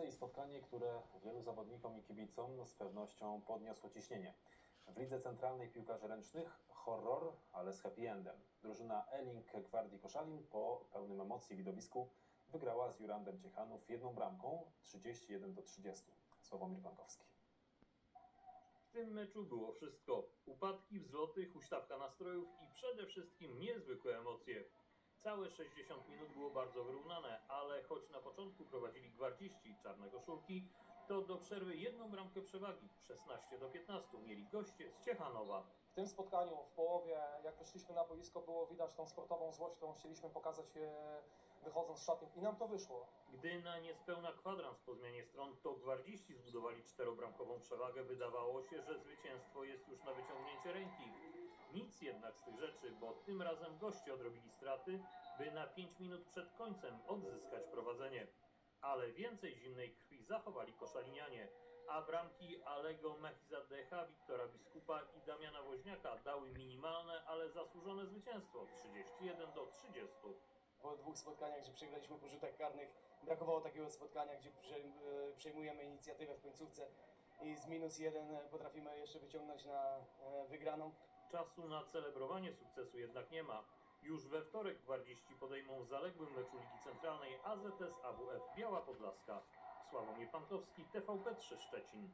Miejsce i spotkanie, które wielu zawodnikom i kibicom z pewnością podniosło ciśnienie. W lidze centralnej piłkarzy ręcznych horror, ale z happy endem. Drużyna Eling Gwardii Koszalin po pełnym emocji widowisku wygrała z Jurandem Ciechanów jedną bramką 31 do 30. Sławomir Pankowski. W tym meczu było wszystko. Upadki, wzloty, huśtawka nastrojów i przede wszystkim niezwykłe emocje. Całe 60 minut było bardzo wyrównane, ale choć na początku prowadzili gwardziści czarne koszulki, to do przerwy jedną bramkę przewagi 16 do 15 mieli goście z Ciechanowa. W tym spotkaniu w połowie, jak wyszliśmy na boisko, było widać tą sportową złość, którą chcieliśmy pokazać e, wychodząc z szatni i nam to wyszło. Gdy na niespełna kwadrans po zmianie stron to gwardziści zbudowali czterobramkową przewagę, wydawało się, że zwycięstwo jest już na wyciągnięcie ręki. Nic jednak z tych rzeczy, bo tym razem goście odrobili straty, by na 5 minut przed końcem odzyskać prowadzenie. Ale więcej zimnej krwi zachowali koszalinianie, a bramki Alego Mechizadecha, Wiktora Biskupa i Damiana Woźniaka dały minimalne, ale zasłużone zwycięstwo 31 do 30. Po dwóch spotkaniach, gdzie przegraliśmy po rzutach karnych, brakowało takiego spotkania, gdzie e, przejmujemy inicjatywę w końcówce i z minus jeden potrafimy jeszcze wyciągnąć na e, wygraną. Czasu na celebrowanie sukcesu jednak nie ma. Już we wtorek gwardziści podejmą w zaległym meczu Ligi Centralnej AZS AWF Biała Podlaska. Sławomir Pankowski, TVP3 Szczecin.